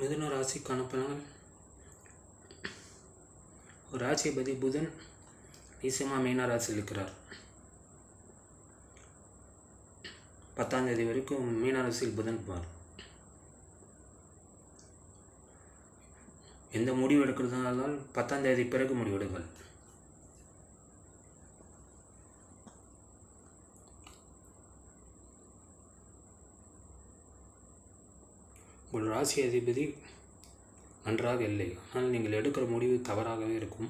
மிதுன ராசிக்கான பலன்கள். ராசிபதி புதன் நீசமா மீனா ராசியில் இருக்கிறார். பத்தாம் தேதி வரைக்கும் மீன ராசியில் புதன் இருப்பார். எந்த முடிவு எடுக்கிறதுனாலும் பத்தாம் தேதி பிறகு முடிவெடுங்கள். உங்கள் ராசி அதிபதி நன்றாக இல்லை. ஆனால் நீங்கள் எடுக்கிற முடிவு தவறாகவே இருக்கும்.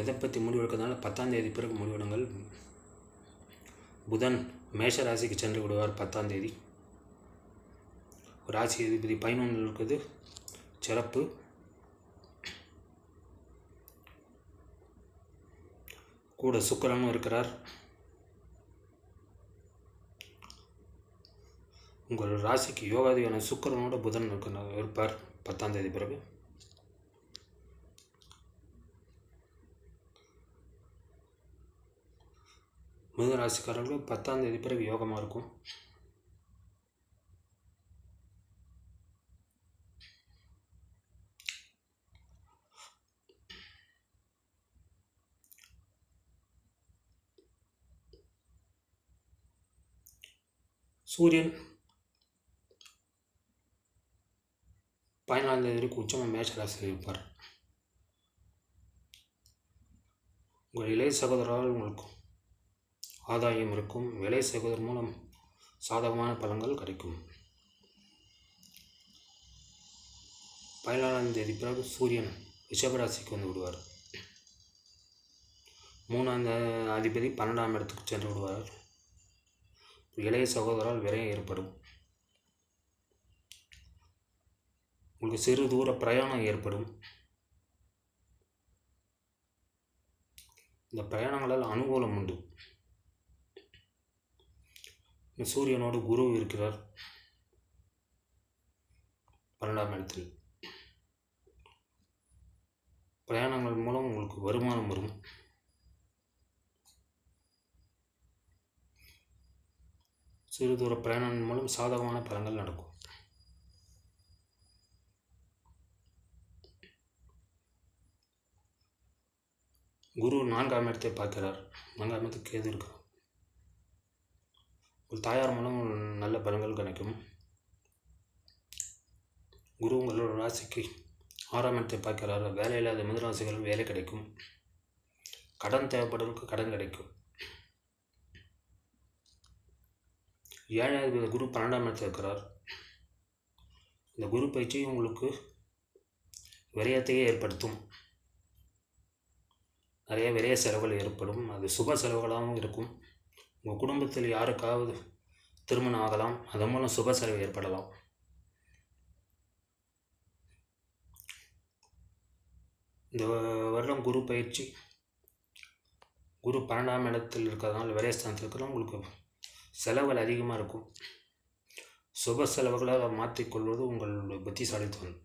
எதை பற்றி முடிவெடுக்கிறதுனால பத்தாம் தேதி பிறகு முடிவெடுங்கள் புதன் மேஷ ராசிக்கு சென்று விடுவார் பத்தாம் தேதி. ராசி அதிபதி பதினொன்றில் இருக்குது சிறப்பு. கூட சுக்கிரனும் இருக்கிறார். உங்கள் ராசிக்கு யோகாதியான சுக்கிரனோட புதன் இருப்பார். பத்தாம் தேதி பிறகு. மிக ராசிக்காரர்களுக்கு பத்தாம் தேதி பிறகு யோகமாக இருக்கும். சூரியன் பதினாலாம் தேதி வரைக்கும் உச்சமாக மேஷ ராசியில் இருப்பார் உங்கள் இளைய சகோதரால் உங்களுக்கு ஆதாயம் இருக்கும். இளைய சகோதரர் மூலம் சாதகமான பலன்கள் கிடைக்கும். பதினாலாம் தேதி பிறகு சூரியன் ரிஷபராசிக்கு வந்து விடுவார். மூணாம் தே- அதிபதி பன்னெண்டாம் இடத்துக்கு சென்று விடுவார். இளைய சகோதரால் விரயம் ஏற்படும். உங்களுக்கு சிறு தூர பிரயாணம் ஏற்படும். இந்த பிரயாணங்களால் அனுகூலம் உண்டு. இந்த சூரியனோடு குரு இருக்கிறார். பன்னெண்டாம் இடத்தில். பிரயாணங்கள் மூலம் உங்களுக்கு வருமானம் வரும். சிறு தூர பிரயாணங்கள் மூலம் சாதகமான பலன்கள் நடக்கும். குரு நான்காம் இடத்தை பார்க்கிறார். நான்காம் இடத்துக்கு கேது இருக்கிறார் உங்கள் தாயார் மூலம் நல்ல பலங்கள் கிடைக்கும். குரு உங்களோட ராசிக்கு ஆறாம் இடத்தை பார்க்கிறார். வேலை இல்லாத மிதராசிகள் வேலை கிடைக்கும். கடன் தேவைப்படுறதுக்கு கடன் கிடைக்கும். ஏழாவது குரு பன்னெண்டாம் இடத்தில் இருக்கிறார் இந்த குரு பயிற்சி உங்களுக்கு விரயத்தையே ஏற்படுத்தும். நிறைய விரைய செலவுகள் ஏற்படும். அது சுப செலவுகளாகவும் இருக்கும். உங்கள் குடும்பத்தில் யாருக்காவது திருமணம் ஆகலாம். அதன் மூலம் சுப செலவு ஏற்படலாம். இந்த வருடம் குரு பயிற்சி குரு பன்னெண்டாம் இடத்தில் இருக்கிறதுனால விரயஸ்தானத்தில் இருக்கிற உங்களுக்கு செலவுகள் அதிகமாக இருக்கும். சுப செலவுகளாக மாற்றிக்கொள்வது உங்கள் புத்திசாலித்துவம்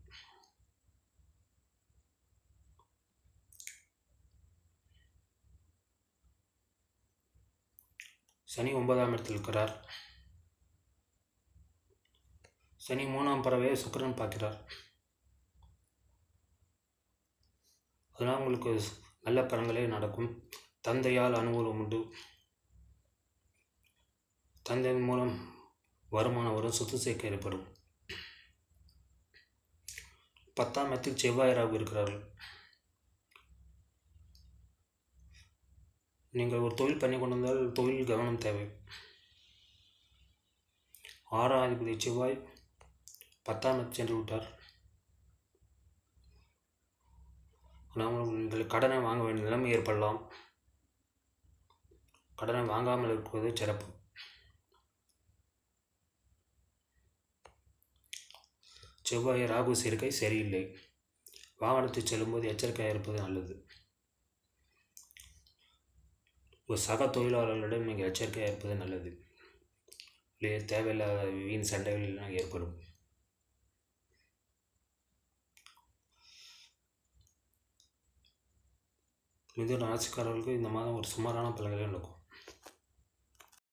சனி ஒன்பதாம் இடத்தில் இருக்கிறார். சனி மூணாம் பறவையை சுக்கரன் பார்க்கிறார். அதனால் உங்களுக்கு நல்ல பலன்களே நடக்கும். தந்தையால் அனுகூலம் உண்டு. தந்தையின் மூலம் வருமானம் வரும் சொத்து சேர்க்கை ஏற்படும். பத்தாம் இடத்தில் செவ்வாய் ராகு இருக்கிறார்கள். நீங்கள் ஒரு தொழில் பண்ணி கொண்டு வந்தால் தொழில் கவனம் தேவை. ஆறாதிபதி செவ்வாய் பத்தாம் சென்று விட்டார். நாம் நீங்கள் கடனை வாங்க வேண்டிய நிலைமை ஏற்படலாம். கடனை வாங்காமல் இருப்பது சிறப்பு. செவ்வாய் ராகு சேர்க்கை சரியில்லை. வாகனத்தில் செல்லும்போது எச்சரிக்கையாக இருப்பது நல்லது. ஒரு சக தொழிலாளர்களிடம் நீங்கள் எச்சரிக்கையாக இருப்பது நல்லது. இல்லையே தேவையில்லாத வீண் சண்டைகள் ஏற்படும். மிதுன ராசிக்காரர்களுக்கு இந்த மாதம் ஒரு சுமாரான பலன்களே நடக்கும்.